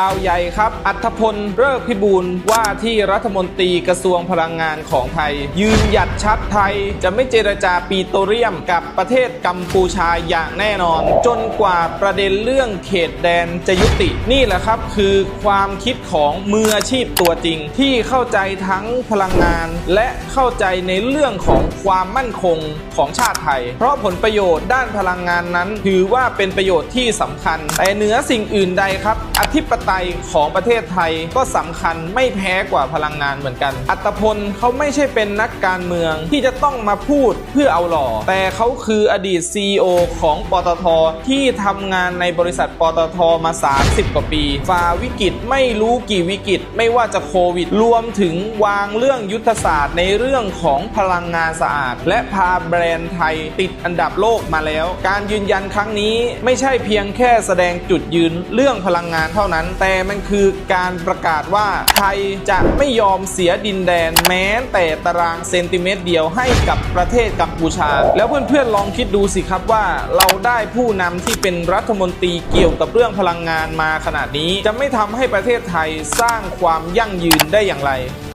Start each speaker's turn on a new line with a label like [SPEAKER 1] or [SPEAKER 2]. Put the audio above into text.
[SPEAKER 1] ข่าวใหญ่ครับ อัธพลเลิกพิบูลว่าที่รัฐมนตรีกระทรวงพลังงานของไทย ยืนหยัดชัดไทยจะไม่เจรจาปีโตเลียมกับประเทศกัมพูชาอย่างแน่นอน จนกว่าประเด็นเรื่องเขตแดนจะยุตินี่แหละครับ คือความคิดของมืออาชีพตัวจริง ที่เข้าใจทั้งพลังงาน และเข้าใจในเรื่องของความมั่นคงของชาติไทย เพราะผลประโยชน์ด้านพลังงานนั้น ถือว่าเป็นประโยชน์ที่สำคัญ แต่เหนือสิ่งอื่นใดครับ อธิปไตยของประเทศไทยก็สำคัญไม่แพ้กว่าพลังงานเหมือนกัน อัตพลเขาไม่ใช่เป็นนักการเมืองที่จะต้องมาพูดเพื่อเอาหล่อ แต่เขาคืออดีต CEO ของปตท ที่ทำงานในบริษัทปตทมา 30 กว่าปี ฝ่าวิกฤตไม่รู้กี่วิกฤต ไม่ว่าจะโควิด รวมถึงวางเรื่องยุทธศาสตร์ในเรื่องของพลังงานสะอาด และพาแบรนด์ไทยติดอันดับโลกมาแล้ว การยืนยันครั้งนี้ไม่ใช่เพียงแค่แสดงจุดยืนเรื่องพลังงานเท่านั้นแต่มันคือการประกาศว่าไทยจะไม่ยอมเสียดินแดนแม้แต่ตารางเซนติเมตรเดียวให้กับประเทศกัมพูชา แล้วเพื่อนๆลองคิดดูสิครับว่าเราได้ผู้นำที่เป็นรัฐมนตรีเกี่ยวกับเรื่องพลังงานมาขนาดนี้ จะไม่ทำให้ประเทศไทยสร้างความยั่งยืนได้อย่างไร